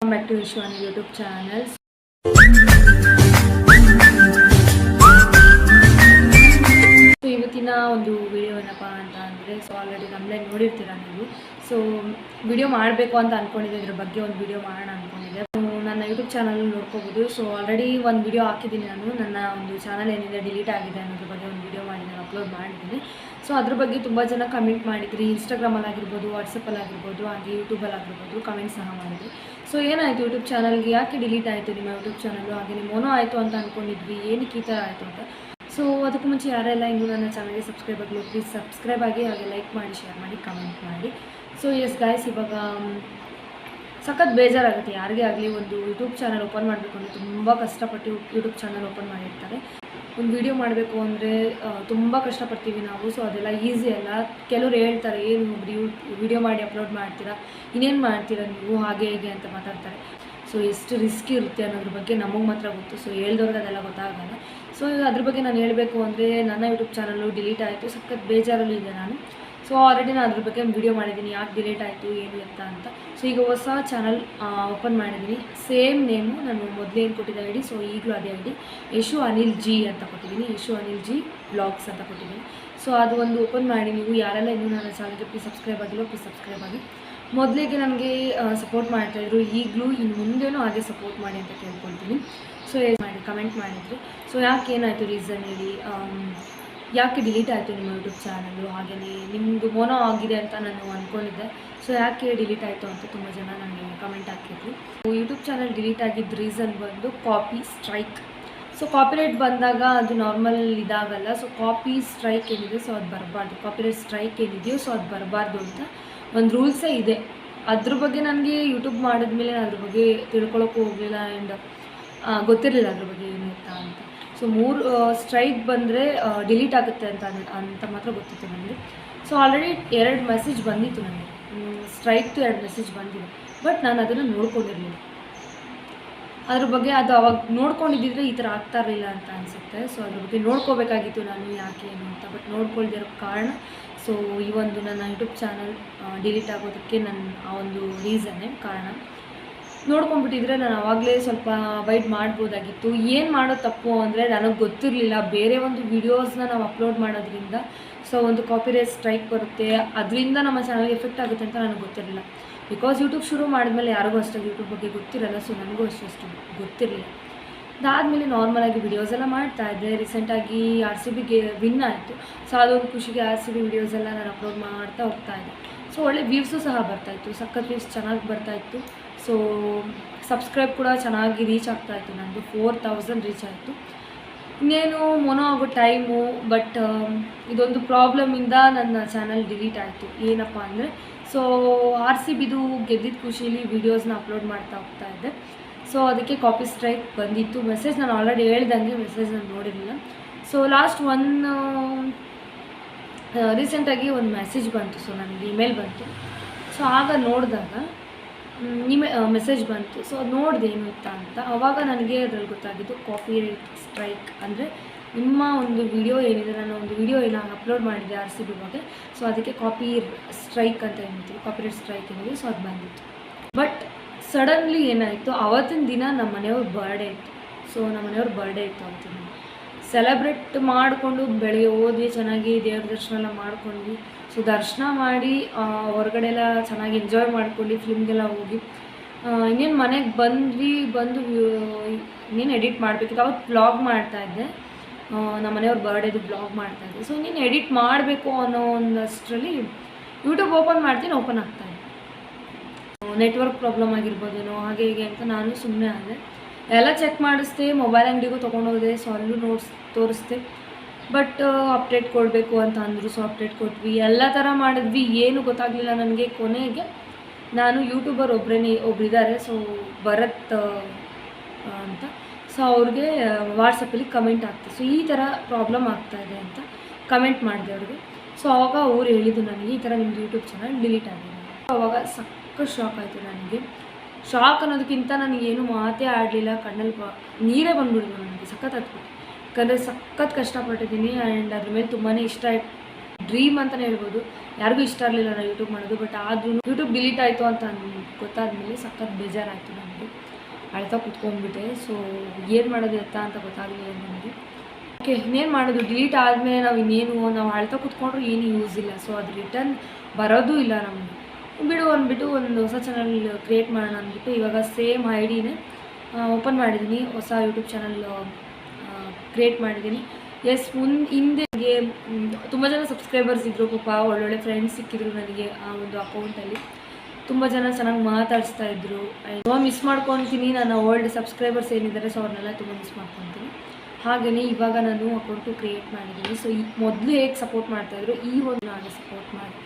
Welcome back to Vishwani YouTube channel so ಇವತ್ತಿನ ಒಂದು video ಏನಪ್ಪ ಅಂತ ಅಂದರೆ ಸೊ ಆಲ್ರೆಡಿ ನಮ್ಮಲ್ಲೇ ನೋಡಿರ್ತೀರ ನೀವು. ಸೊ ವಿಡಿಯೋ ಮಾಡಬೇಕು ಅಂತ ಅಂದ್ಕೊಂಡಿದ್ದೆ ಇದ್ರ ಬಗ್ಗೆ ಒಂದು ವಿಡಿಯೋ ಮಾಡೋಣ ಅಂದ್ಕೊಂಡಿದ್ದೆ ನನ್ನ ಯೂಟ್ಯೂಬ್ ಚಾನಲ್ ನೋಡ್ಕೋಬೋದು. ಸೊ ಆಲ್ರೆಡಿ ಒಂದು ವಿಡಿಯೋ ಹಾಕಿದ್ದೀನಿ ನಾನು. ನನ್ನ ಒಂದು ಚಾನಲ್ ಏನಿದೆ ಡಿಲೀಟ್ ಆಗಿದೆ ಅನ್ನೋದ್ರ ಬಗ್ಗೆ ಒಂದು ವಿಡಿಯೋ ಮಾಡಿ, ನಾನು ಅಪ್ಲೋಡ್ ಮಾಡಿದ್ದೀನಿ. ಸೊ ಅದ್ರ ಬಗ್ಗೆ ತುಂಬ ಜನ ಕಮೆಂಟ್ ಮಾಡಿದ್ರಿ. ಇನ್ಸ್ಟಾಗ್ರಾಮಲ್ಲಿ ಆಗಿರ್ಬೋದು ವಾಟ್ಸಪ್ಪಲ್ಲಿ ಆಗಿರ್ಬೋದು ಹಾಗೆ ಯೂಟ್ಯೂಬಲ್ಲಿ ಆಗಿರ್ಬೋದು ಕಮೆಂಟ್ ಸಹ ಮಾಡಿದ್ರಿ. ಸೊ ಏನಾಯಿತು ಯೂಟ್ಯೂಬ್ ಚಾನಲ್ಗೆ ಯಾಕೆ ಡಿಲೀಟ್ ಆಯಿತು ನಿಮ್ಮ ಯೂಟ್ಯೂಬ್ ಚಾನಲ್ಲು ಹಾಗೆ ಮೋನೋ ಆಯಿತು ಅಂತ ಅಂದ್ಕೊಂಡಿದ್ವಿ ಏನಕ್ಕೆ ಈ ಥರ ಆಯಿತು ಅಂತ? ಸೊ ಅದಕ್ಕೂ ಮುಂಚೆ ಯಾರೆಲ್ಲ ಇನ್ನೂ ನನ್ನ ಚಾನಲ್ಗೆ ಸಬ್ಸ್ಕ್ರೈಬ್ ಆಗಲಿ ಪ್ಲೀಸ್ ಸಬ್ಸ್ಕ್ರೈಬ್ ಆಗಿ ಹಾಗೆ ಲೈಕ್ ಮಾಡಿ ಶೇರ್ ಮಾಡಿ ಕಮೆಂಟ್ ಮಾಡಿ. ಸೊ ಎಸ್ ಗಾಯ್ಸ್ ಇವಾಗ ಸಖತ್ ಬೇಜಾರಾಗುತ್ತೆ. ಯಾರಿಗೇ ಆಗಲಿ ಒಂದು ಯೂಟ್ಯೂಬ್ ಚಾನಲ್ ಓಪನ್ ಮಾಡಬೇಕು ಅಂದರೆ ತುಂಬ ಕಷ್ಟಪಟ್ಟು ಯೂಟ್ಯೂಬ್ ಚಾನಲ್ ಓಪನ್ ಮಾಡಿರ್ತಾರೆ. ಒಂದು ವಿಡಿಯೋ ಮಾಡಬೇಕು ಅಂದರೆ ತುಂಬ ಕಷ್ಟಪಡ್ತೀವಿ ನಾವು. ಸೊ ಅದೆಲ್ಲ ಈಸಿ ಅಲ್ಲ. ಕೆಲವ್ರು ಹೇಳ್ತಾರೆ ಏನು ವಿಡಿಯೋ ಮಾಡಿ ಅಪ್ಲೋಡ್ ಮಾಡ್ತೀರಾ? ಇನ್ನೇನು ಮಾಡ್ತೀರಾ ನೀವು? ಹಾಗೆ, ಹೇಗೆ ಅಂತ ಮಾತಾಡ್ತಾರೆ. ಸೊ ಎಷ್ಟು ರಿಸ್ಕ್ ಇರುತ್ತೆ ಅನ್ನೋದ್ರ ಬಗ್ಗೆ ನಮಗೆ ಮಾತ್ರ ಗೊತ್ತು. ಸೊ ಹೇಳ್ದವ್ರಿಗೆ ಅದೆಲ್ಲ ಗೊತ್ತಾಗಲ್ಲ. ಸೊ ಅದ್ರ ಬಗ್ಗೆ ನಾನು ಹೇಳಬೇಕು ಅಂದರೆ, ನನ್ನ ಯೂಟ್ಯೂಬ್ ಚಾನಲ್ಲು ಡಿಲೀಟ್ ಆಯಿತು. ಸಖತ್ ಬೇಜಾರಲ್ಲೂ ಇದೆ ನಾನು. ಸೊ ಆಲ್ರೆಡಿ ನಾನು ಅದ್ರ ಬಗ್ಗೆ ವಿಡಿಯೋ ಮಾಡಿದ್ದೀನಿ ಯಾಕೆ ಡಿಲೇಟ್ ಆಯಿತು, ಏನು ಅಂತ ಅಂತ. ಸೊ ಈಗ ಹೊಸ ಚಾನಲ್ ಓಪನ್ ಮಾಡಿದ್ದೀನಿ ಸೇಮ್ ನೇಮು ನಾನು ಮೊದಲೇ ಏನು ಕೊಟ್ಟಿದ್ದೆ ಐ ಡಿ ಸೊ ಈಗಲೂ ಅದೇ ಐ ಡಿ ಯಶು ಅನಿಲ್ ಜಿ ಅಂತ ಕೊಟ್ಟಿದ್ದೀನಿ ಯಶು ಅನಿಲ್ ಜಿ ಬ್ಲಾಗ್ಸ್ ಅಂತ ಕೊಟ್ಟಿದ್ದೀನಿ ಸೊ ಅದು ಒಂದು ಓಪನ್ ಮಾಡಿ. ನೀವು ಯಾರೆಲ್ಲ ಇನ್ನೂ ನನ್ನ ಚಾನಲ್ಗೆ ಪ್ಲೀಸ್ ಸಬ್ಸ್ಕ್ರೈಬ್ ಆಗಿಲ್ಲ ಪ್ಲೀಸ್ ಸಬ್ಸ್ಕ್ರೈಬ್ ಆಗಿ. ಮೊದಲಿಗೆ ನನಗೆ ಸಪೋರ್ಟ್ ಮಾಡ್ತಾಯಿದ್ರು ಈಗಲೂ ಇನ್ನು ಮುಂದೆನೂ ಹಾಗೆ ಸಪೋರ್ಟ್ ಮಾಡಿ ಅಂತ ಕೇಳ್ಕೊಳ್ತೀನಿ. ಸೊ ಮಾಡಿ ಕಮೆಂಟ್ ಮಾಡಿದ್ರು. ಸೊ ಯಾಕೆ ಏನಾಯಿತು ರೀಸನ್ ಹೇಳಿ? ಯಾಕೆ ಡಿಲೀಟ್ ಆಯಿತು ನಿಮ್ಮ ಯೂಟ್ಯೂಬ್ ಚಾನಲ್ಲು? ಹಾಗೆಯೇ ನಿಮ್ಮದು ಮೋನೋ ಆಗಿದೆ ಅಂತ ನಾನು ಅಂದ್ಕೊಂಡಿದ್ದೆ ಸೊ ಯಾಕೆ ಡಿಲೀಟ್ ಆಯಿತು ಅಂತ ತುಂಬ ಜನ ನನಗೆ ಕಮೆಂಟ್ ಹಾಕಿದ್ರು. ಯೂಟ್ಯೂಬ್ ಚಾನಲ್ ಡಿಲೀಟ್ ಆಗಿದ್ದ ರೀಸನ್ ಬಂದು ಕಾಪಿ ಸ್ಟ್ರೈಕ್ ಸೊ ಕಾಪಿರೈಟ್ ಬಂದಾಗ ಅದು ನಾರ್ಮಲ್ ಇದಾಗಲ್ಲ. ಸೊ ಕಾಪಿ ಸ್ಟ್ರೈಕ್ ಏನಿದೆ? ಸೊ ಅದು ಬರಬಾರ್ದು. ಕಾಪಿರೈಟ್ ಸ್ಟ್ರೈಕ್ ಏನಿದೆಯೋ ಸೊ ಅದು ಬರಬಾರ್ದು ಅಂತ ಒಂದು ರೂಲ್ಸೇ ಇದೆ. ಅದ್ರ ಬಗ್ಗೆ ನನಗೆ ಯೂಟ್ಯೂಬ್ ಮಾಡಿದ್ಮೇಲೆ ಅದ್ರ ಬಗ್ಗೆ ತಿಳ್ಕೊಳಕ್ಕೂ ಹೋಗಲಿಲ್ಲ ಆ್ಯಂಡ್ ಗೊತ್ತಿರಲಿಲ್ಲ ಅದ್ರ ಬಗ್ಗೆ ಏನು ಅಂತ. ಸೊ ಮೂರು ಸ್ಟ್ರೈಕ್ ಬಂದರೆ ಡಿಲೀಟ್ ಆಗುತ್ತೆ ಅಂತ ಅಂತ ಮಾತ್ರ ಗೊತ್ತಿತ್ತು ನನಗೆ. ಸೊ ಆಲ್ರೆಡಿ ಎರಡು ಮೆಸೇಜ್ ಬಂದಿತ್ತು ನನಗೆ ಸ್ಟ್ರೈಕ್ದು ಎರಡು ಮೆಸೇಜ್ ಬಂದಿದೆ. ಬಟ್ ನಾನು ಅದನ್ನು ನೋಡ್ಕೊಂಡಿರಲಿಲ್ಲ. ಅದ್ರ ಬಗ್ಗೆ ಅದು ಅವಾಗ ನೋಡ್ಕೊಂಡಿದ್ದಿದ್ರೆ ಈ ಥರ ಆಗ್ತಾ ಇರಲಿಲ್ಲ ಅಂತ ಅನಿಸುತ್ತೆ. ಸೊ ಅದ್ರ ಬಗ್ಗೆ ನೋಡ್ಕೋಬೇಕಾಗಿತ್ತು ನಾನು ಯಾಕೆ, ಏನು ಅಂತ. ಬಟ್ ನೋಡ್ಕೊಳ್ದಿರೋ ಕಾರಣ ಸೊ ಈ ಒಂದು ನನ್ನ ಯೂಟ್ಯೂಬ್ ಚಾನಲ್ ಡಿಲೀಟ್ ಆಗೋದಕ್ಕೆ ನನ್ನ ಆ ಒಂದು ರೀಸನ್ನೇ ಕಾರಣ. ನೋಡ್ಕೊಂಡ್ಬಿಟ್ಟಿದ್ರೆ ನಾನು ಆವಾಗಲೇ ಸ್ವಲ್ಪ ಅವಾಯ್ಡ್ ಮಾಡ್ಬೋದಾಗಿತ್ತು. ಏನು ಮಾಡೋ ತಪ್ಪು ಅಂದರೆ ನನಗೆ ಗೊತ್ತಿರಲಿಲ್ಲ. ಬೇರೆ ಒಂದು ವೀಡಿಯೋಸ್ನ ನಾವು ಅಪ್ಲೋಡ್ ಮಾಡೋದ್ರಿಂದ ಸೊ ಒಂದು ಕಾಪಿರೈಟ್ ಸ್ಟ್ರೈಕ್ ಬರುತ್ತೆ. ಅದರಿಂದ ನಮ್ಮ ಚಾನಲ್ಗೆ ಎಫೆಕ್ಟ್ ಆಗುತ್ತೆ ಅಂತ ನನಗೆ ಗೊತ್ತಿರಲಿಲ್ಲ. ಬಿಕಾಸ್ ಯೂಟ್ಯೂಬ್ ಶುರು ಮಾಡಿದ್ಮೇಲೆ ಯಾರಿಗೂ ಅಷ್ಟೇ ಯೂಟ್ಯೂಬ್ ಬಗ್ಗೆ ಗೊತ್ತಿರಲ್ಲ ಸೊ ನನಗೂ ಅಷ್ಟು ಅಷ್ಟು ಗೊತ್ತಿರಲಿಲ್ಲ. ಅದಾದಮೇಲೆ ನಾರ್ಮಲಾಗಿ ವಿಡಿಯೋಸ್ ಎಲ್ಲ ಮಾಡ್ತಾ ಇದ್ದೆ. ರೀಸೆಂಟಾಗಿ ಆರ್ ಸಿ ಬಿಗೆ ವಿನ್ ಆಯಿತು. ಸೊ ಅದೊಂದು ಖುಷಿಗೆ ಆರ್ ಸಿ ಬಿ ವಿಡಿಯೋಸ್ ಎಲ್ಲ ನಾನು ಅಪ್ಲೋಡ್ ಮಾಡ್ತಾ ಹೋಗ್ತಾ ಇದ್ದೆ. ಸೊ ಒಳ್ಳೆ ವ್ಯೂವ್ಸು ಸಹ ಬರ್ತಾಯಿತ್ತು ಸಖತ್ ವ್ಯೂಸ್ ಚೆನ್ನಾಗಿ ಬರ್ತಾಯಿತ್ತು ಸೊ ಸಬ್ಸ್ಕ್ರೈಬ್ ಕೂಡ ಚೆನ್ನಾಗಿ ರೀಚ್ ಆಗ್ತಾಯಿತ್ತು ನಂದು ಫೋರ್ ತೌಸಂಡ್ ರೀಚ್ ಆಯಿತು. ಇನ್ನೇನು ಮೊನೋ ಆಗೋ ಟೈಮು ಬಟ್ ಇದೊಂದು ಪ್ರಾಬ್ಲಮಿಂದ ನನ್ನ ಚಾನಲ್ ಡಿಲೀಟ್ ಆಯಿತು. ಏನಪ್ಪ ಅಂದರೆ ಸೊ ಆರ್ ಸಿ ಬಿದು ಗೆದ್ದಿದ್ದ ಖುಷಿಲಿ ವೀಡಿಯೋಸ್ನ ಅಪ್ಲೋಡ್ ಮಾಡ್ತಾ ಹೋಗ್ತಾ ಇದ್ದೆ. ಸೊ ಅದಕ್ಕೆ ಕಾಪಿ ಸ್ಟ್ರೈಕ್ ಬಂದಿತ್ತು. ಮೆಸೇಜ್ ನಾನು ಆಲ್ರೆಡಿ ಹೇಳ್ದಂಗೆ ಮೆಸೇಜ್ ನಾನು ನೋಡಿರಲಿಲ್ಲ. ಸೊ ಲಾಸ್ಟ್ ಒನ್ ರೀಸೆಂಟಾಗಿ ಒಂದು ಮೆಸೇಜ್ ಬಂತು. ಸೊ ನನಗೆ ಇಮೇಲ್ ಬಂತು. ಸೊ ಆಗ ನೋಡಿದಾಗ ಇಮೇ ಮೆಸೇಜ್ ಬಂತು. ಸೊ ಅದು ನೋಡಿದೆ ಏನು ಇತ್ತ ಅಂತ. ಆವಾಗ ನನಗೆ ಅದ್ರಲ್ಲಿ ಗೊತ್ತಾಗಿದ್ದು ಕಾಪಿ ಸ್ಟ್ರೈಕ್ ಅಂದರೆ ನಿಮ್ಮ ಒಂದು ವಿಡಿಯೋ ಏನಿದೆ, ನಾನು ಒಂದು ವಿಡಿಯೋ ಏನು ಅಪ್ಲೋಡ್ ಮಾಡಿದ್ದೆ ಆರ್ ಸಿ ಬಿ ಬಗ್ಗೆ. ಸೊ ಅದಕ್ಕೆ ಕಾಪಿ ಸ್ಟ್ರೈಕ್ ಅಂತ ಏನಿತ್ತು ಕಾಪಿರೈಟ್ ಸ್ಟ್ರೈಕ್ ಏನಿದೆ ಸೊ ಅದು ಬಂದಿತ್ತು. ಬಟ್ ಸಡನ್ಲಿ ಏನಾಯಿತು, ಅವತ್ತಿನ ದಿನ ನಮ್ಮ ಮನೆಯವ್ರ ಬರ್ಡೇ ಇತ್ತು. ಸೊ ನಮ್ಮ ಮನೆಯವ್ರ ಬರ್ಡೇ ಇತ್ತು ಅವತ್ತಿನ ಸೆಲೆಬ್ರೇಟ್ ಮಾಡಿಕೊಂಡು ಬೆಳಗ್ಗೆ ಓದಿ ಚೆನ್ನಾಗಿ ದೇವ್ರ ದರ್ಶನ ಎಲ್ಲ ಮಾಡ್ಕೊಂಡ್ವಿ. ಸೊ ದರ್ಶನ ಮಾಡಿ ಹೊರಗಡೆ ಎಲ್ಲ ಚೆನ್ನಾಗಿ ಎಂಜಾಯ್ ಮಾಡ್ಕೊಂಡು ಫಿಲ್ಮ್ಗೆಲ್ಲ ಹೋಗಿ. ಇನ್ನೇನು ಮನೆಗೆ ಬಂದ್ವಿ, ಬಂದು ಇನ್ನೇನು ಎಡಿಟ್ ಮಾಡಬೇಕಿತ್ತು. ಅವತ್ತು ಬ್ಲಾಗ್ ಮಾಡ್ತಾಯಿದ್ದೆ ನಮ್ಮ ಮನೆಯವ್ರ ಬರ್ಡೇದು ಬ್ಲಾಗ್ ಮಾಡ್ತಾಯಿದ್ದೆ ಸೊ ಇನ್ನೇನು ಎಡಿಟ್ ಮಾಡಬೇಕು ಅನ್ನೋ ಒಂದಷ್ಟರಲ್ಲಿ ಯೂಟ್ಯೂಬ್ ಓಪನ್ ಮಾಡ್ತೀನಿ ಓಪನ್ ಆಗ್ತಾಯಿದೆ ನೆಟ್ವರ್ಕ್ ಪ್ರಾಬ್ಲಮ್ ಆಗಿರ್ಬೋದೇನೋ ಹಾಗೆ ಹೀಗೆ ಅಂತ ನಾನು ಸುಮ್ಮನೆ ಆದೆ. ಎಲ್ಲ ಚೆಕ್ ಮಾಡಿಸ್ದೆ ಮೊಬೈಲ್ ಅಂಗಡಿಗೂ ತೊಗೊಂಡೋದೆ ಸೊ ಅಲ್ಲೂ ನೋಡ್ಸ್ ತೋರಿಸ್ದೆ. ಬಟ್ ಅಪ್ಡೇಟ್ ಕೊಡಬೇಕು ಅಂತ ಅಂದರು ಸೊ ಅಪ್ಡೇಟ್ ಕೊಟ್ವಿ. ಎಲ್ಲ ಥರ ಮಾಡಿದ್ವಿ. ಏನು ಗೊತ್ತಾಗಲಿಲ್ಲ ನನಗೆ ಕೊನೆಗೆ. ನಾನು ಯೂಟ್ಯೂಬರ್ ಒಬ್ಬರೇ ಒಬ್ಬರಿದ್ದಾರೆ ಸೊ ಭರತ್ ಆ, ಅಂತ. ಸೊ ಅವ್ರಿಗೆ ವಾಟ್ಸಪ್ಪಲ್ಲಿ ಕಮೆಂಟ್ ಆಗ್ತದೆ ಸೊ ಈ ಥರ ಪ್ರಾಬ್ಲಮ್ ಆಗ್ತಾ ಇದೆ ಅಂತ ಕಮೆಂಟ್ ಮಾಡಿದೆ ಅವ್ರಿಗೆ. ಸೊ ಆವಾಗ ಅವ್ರು ಹೇಳಿದ್ದು ನನಗೆ ಈ ಥರ ನಿಮ್ಮದು ಯೂಟ್ಯೂಬ್ ಚಾನಲ್ ಡಿಲೀಟ್ ಆಗಿದೆ ಅವಾಗ ಸಕ್ಕ ಶಾಕ್ ಆಯಿತು ನನಗೆ. ಶಾಕ್ ಅನ್ನೋದಕ್ಕಿಂತ ನನಗೇನು ಮಾತೇ ಆಡಲಿಲ್ಲ. ಕಣ್ಣಲ್ಲಿ ನೀರೇ ಬಂದ್ಬಿಡ್ತು ನನಗೆ. ಸಖತ್ ಹತ್ಬಿಟ್ಟು ಯಾಕಂದರೆ ಸಖತ್ ಕಷ್ಟಪಟ್ಟಿದ್ದೀನಿ ಆ್ಯಂಡ್ ಅದ್ರ ಮೇಲೆ ತುಂಬಾ ಇಷ್ಟ ಡ್ರೀಮ್ ಅಂತಲೇ ಹೇಳ್ಬೋದು. ಯಾರಿಗೂ ಇಷ್ಟ ಇರಲಿಲ್ಲ ನಾನು ಯೂಟ್ಯೂಬ್ ಮಾಡೋದು ಬಟ್ ಆದ್ರೂ ಯೂಟ್ಯೂಬ್ ಡಿಲೀಟ್ ಆಯಿತು ಅಂತ ಗೊತ್ತಾದ್ಮೇಲೆ ಸಖತ್ ಬೇಜಾರಾಯಿತು ನನಗೆ ಅಳ್ತಾ ಕುತ್ಕೊಂಡ್ಬಿಟ್ಟೆ. ಸೊ ಏನು ಮಾಡೋದು ಎತ್ತ ಅಂತ ಗೊತ್ತಾಗಲಿಲ್ಲ ನನಗೆ ಓಕೆ ಇನ್ನೇನು ಮಾಡೋದು? ಡಿಲೀಟ್ ಆದಮೇಲೆ ನಾವು ಇನ್ನೇನು? ನಾವು ಅಳ್ತಾ ಕುತ್ಕೊಂಡ್ರು ಏನು ಯೂಸ್ ಇಲ್ಲ. ಸೊ ಅದು ರಿಟರ್ನ್ ಬರೋದು ಇಲ್ಲ ನಮಗೆ. ಬಿಡು ಅಂದ್ಬಿಟ್ಟು ಒಂದು ಹೊಸ ಚಾನಲ್ ಕ್ರಿಯೇಟ್ ಮಾಡೋಣ ಅಂದ್ಬಿಟ್ಟು ಇವಾಗ ಸೇಮ್ ಐಡಿನೇ ಡಿನೇ ಓಪನ್ ಮಾಡಿದ್ದೀನಿ ಹೊಸ ಯೂಟ್ಯೂಬ್ ಚಾನಲ್ ಕ್ರಿಯೇಟ್ ಮಾಡಿದ್ದೀನಿ ಎಸ್ ಮುನ್, ಹಿಂದೆ ನನಗೆ ತುಂಬ ಜನ ಸಬ್ಸ್ಕ್ರೈಬರ್ಸ್ ಇದ್ದರು ಪಾಪ ಒಳ್ಳೊಳ್ಳೆ ಫ್ರೆಂಡ್ಸ್ ಸಿಕ್ಕಿದ್ರು ನನಗೆ ಆ ಒಂದು ಅಕೌಂಟಲ್ಲಿ ತುಂಬ ಜನ ಚೆನ್ನಾಗಿ ಮಾತಾಡಿಸ್ತಾ ಇದ್ರು. ತುಂಬ ಮಿಸ್ ಮಾಡ್ಕೊತೀನಿ ನನ್ನ ಓಲ್ಡ್ ಸಬ್ಸ್ಕ್ರೈಬರ್ಸ್ ಏನಿದ್ದಾರೆ ಸೊ ಅವ್ರನ್ನೆಲ್ಲ ತುಂಬ ಮಿಸ್ ಮಾಡ್ಕೊತೀನಿ. ಹಾಗೆಯೇ ಇವಾಗ ನಾನು ಅಕೌಂಟು ಕ್ರಿಯೇಟ್ ಮಾಡಿದ್ದೀನಿ ಸೊ ಈ ಮೊದಲು ಹೇಗೆ ಸಪೋರ್ಟ್ ಮಾಡ್ತಾಯಿದ್ರು ಈ ಒಂದು ನಾನು ಸಪೋರ್ಟ್ ಮಾಡಿ,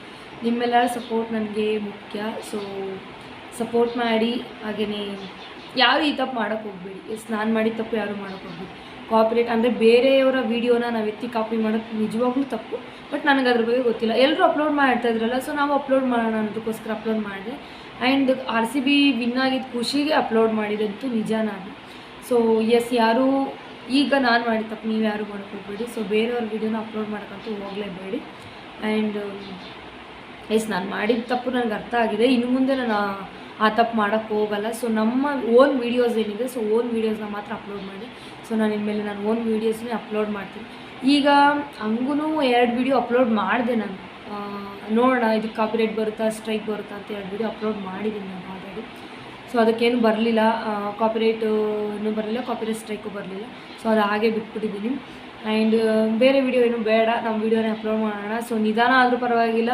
ನಿಮ್ಮೆಲ್ಲರ ಸಪೋರ್ಟ್ ನನಗೆ ಮುಖ್ಯ. ಸೊ ಸಪೋರ್ಟ್ ಮಾಡಿ ಹಾಗೆಯೇ ಯಾರು ಈ ತಪ್ಪು ಮಾಡೋಕ್ಕೆ ಹೋಗ್ಬೇಡಿ. ಎಸ್ ನಾನು ಮಾಡಿದ ತಪ್ಪು ಯಾರು ಮಾಡೋಕ್ಕೆ ಹೋಗ್ಬೇಡಿ. ಕಾಪಿರೇಟ್ ಅಂದರೆ ಬೇರೆಯವರ ವೀಡಿಯೋನ ನಾವು ಎತ್ತಿ ಕಾಪಿ ಮಾಡೋದು ನಿಜವಾಗ್ಲೂ ತಪ್ಪು. ಬಟ್ ನನಗೆ ಅದ್ರ ಬಗ್ಗೆ ಗೊತ್ತಿಲ್ಲ. ಎಲ್ಲರೂ ಅಪ್ಲೋಡ್ ಮಾಡ್ತಾ ಇದ್ರಲ್ಲ ಸೊ ನಾವು ಅಪ್ಲೋಡ್ ಮಾಡೋಣ ಅನ್ನೋದಕ್ಕೋಸ್ಕರ ಅಪ್ಲೋಡ್ ಮಾಡಿದೆ. And R C B win ಆಗಿದ್ದ ಖುಷಿಗೆ ಅಪ್ಲೋಡ್ ಮಾಡಿದಂತೂ ನಿಜ ನಾನು. ಸೊ ಎಸ್ ಯಾರು, ಈಗ ನಾನು ಮಾಡಿದ ತಪ್ಪು ನೀವು ಯಾರು ಮಾಡ್ಕೊಳ್ಬೇಡಿ ಸೊ ಬೇರೆಯವ್ರ ವೀಡಿಯೋನ ಅಪ್ಲೋಡ್ ಮಾಡೋಕ್ಕಂತೂ ಹೋಗಲೇಬೇಡಿ. ಆ್ಯಂಡ್ ಎಸ್ ನಾನು ಮಾಡಿದ ತಪ್ಪು ನನಗೆ ಅರ್ಥ ಆಗಿದೆ. ಇನ್ನು ಮುಂದೆ ನಾನು ಆ- ತಪ್ಪು ಮಾಡೋಕ್ಕೆ ಹೋಗಲ್ಲ. ಸೊ ನಮ್ಮ ಓನ್ ವೀಡಿಯೋಸ್ ಏನಿದೆ ಸೊ ಓನ್ ವೀಡಿಯೋಸ್ನ ಮಾತ್ರ ಅಪ್ಲೋಡ್ ಮಾಡಿ. ಸೊ ನಾನು ಇನ್ಮೇಲೆ ನಾನು ಓನ್ ವೀಡಿಯೋಸ್ನೇ ಅಪ್ಲೋಡ್ ಮಾಡ್ತೀನಿ. ಈಗ ಹಂಗೂ ಎರಡು ವೀಡಿಯೋ ಅಪ್ಲೋಡ್ ಮಾಡಿದೆ ನಾನು. ನೋಡೋಣ, ಇದು ಕಾಪಿರೇಟ್ ಬರುತ್ತಾ ಸ್ಟ್ರೈಕ್ ಬರುತ್ತಾ ಅಂತ ಎರಡು ವೀಡಿಯೋ ಅಪ್ಲೋಡ್ ಮಾಡಿದ್ದೀನಿ ನಾನು ಆಲ್ರೆಡಿ ಸೊ ಅದಕ್ಕೇನು ಬರಲಿಲ್ಲ. ಕಾಪಿರೇಟೂ ಬರಲಿಲ್ಲ ಕಾಪಿರೇಟ್ ಸ್ಟ್ರೈಕು ಬರಲಿಲ್ಲ. ಸೊ ಅದು ಹಾಗೆ ಬಿಟ್ಬಿಟ್ಟಿದ್ದೀನಿ. ಆ್ಯಂಡ್ ಬೇರೆ ವಿಡಿಯೋ ಏನು ಬೇಡ. ನಮ್ಮ ವೀಡಿಯೋನೇ ಅಪ್ಲೋಡ್ ಮಾಡೋಣ. ಸೊ ನಿಧಾನ ಆದರೂ ಪರವಾಗಿಲ್ಲ.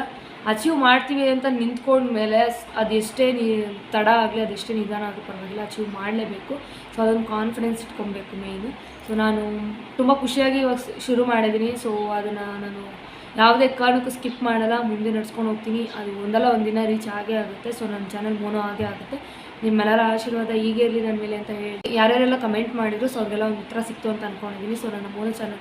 ಅಚೀವ್ ಮಾಡ್ತೀವಿ ಅಂತ ನಿಂತ್ಕೊಂಡ್ಮೇಲೆ ಅದೆಷ್ಟೇ ನೀ, ತಡ ಆಗಲಿ ಅದೆಷ್ಟೇ ನಿಧಾನ ಆಗಲಿ ಪರವಾಗಿಲ್ಲ ಅಚೀವ್ ಮಾಡಲೇಬೇಕು. ಸೊ ಅದೊಂದು ಕಾನ್ಫಿಡೆನ್ಸ್ ಇಟ್ಕೊಬೇಕು ಮೇಯ್ನು ಸೊ ನಾನು ತುಂಬ ಖುಷಿಯಾಗಿ ಇವಾಗ ಶುರು ಮಾಡಿದ್ದೀನಿ ಸೊ ಅದನ್ನು ನಾನು ಯಾವುದೇ ಕಾರಣಕ್ಕೂ ಸ್ಕಿಪ್ ಮಾಡಲ್ಲ. ಮುಂದೆ ನಡ್ಸ್ಕೊಂಡು ಹೋಗ್ತೀನಿ. ಅದು ಒಂದಲ್ಲ ಒಂದಿನ ರೀಚ್ ಆಗೇ ಆಗುತ್ತೆ. ಸೊ ನನ್ನ ಚಾನಲ್ ಮೋನೋ ಆಗೇ ಆಗುತ್ತೆ. ನಿಮ್ಮೆಲ್ಲರ ಆಶೀರ್ವಾದ ಹೀಗೆ ಇರಲಿ ನನ್ನ ಮೇಲೆ ಅಂತ ಹೇಳಿ. ಯಾರ್ಯಾರೆಲ್ಲ ಕಮೆಂಟ್ ಮಾಡಿದ್ರು ಸೊ ಅವ್ರಿಗೆಲ್ಲ ಒಂದು ಉತ್ತರ ಸಿಕ್ತು ಅಂತ ಅಂದ್ಕೊಂಡಿದ್ದೀನಿ ಸೊ ನನ್ನ ಮೂಲ ಚಾನಲ್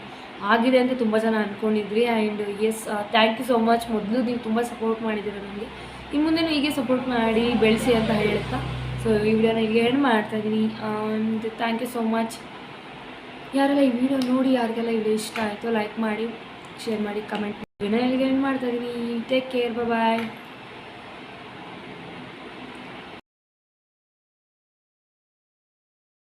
ಆಗಿದೆ ಅಂತ ತುಂಬ ಜನ ಅಂದ್ಕೊಂಡಿದ್ರಿ and yes thank you so much ಮೊದಲು ನೀವು ತುಂಬ ಸಪೋರ್ಟ್ ಮಾಡಿದ್ದೀರ ನನಗೆ ಇನ್ನು ಮುಂದೆನೂ ಹೀಗೆ ಸಪೋರ್ಟ್ ಮಾಡಿ ಬೆಳೆಸಿ ಅಂತ ಹೇಳ್ತಾ ಸೊ ಈ ವಿಡಿಯೋನ ಹೀಗೆ ಎಂಡ್ ಮಾಡ್ತಾ ಇದ್ದೀನಿ and thank you so much ಯಾರೆಲ್ಲ ಈ ವಿಡಿಯೋ ನೋಡಿ, ಯಾರಿಗೆಲ್ಲ ವಿಡಿಯೋ ಇಷ್ಟ ಆಯಿತು ಲೈಕ್ ಮಾಡಿ ಶೇರ್ ಮಾಡಿ ಕಮೆಂಟ್ ಮಾಡಿ. ವಿಡಿಯೋನ ಈಗ ಎಂಡ್ ಮಾಡ್ತಾ ಇದ್ದೀನಿ ಟೇಕ್ ಕೇರ್ ಬಾಯ್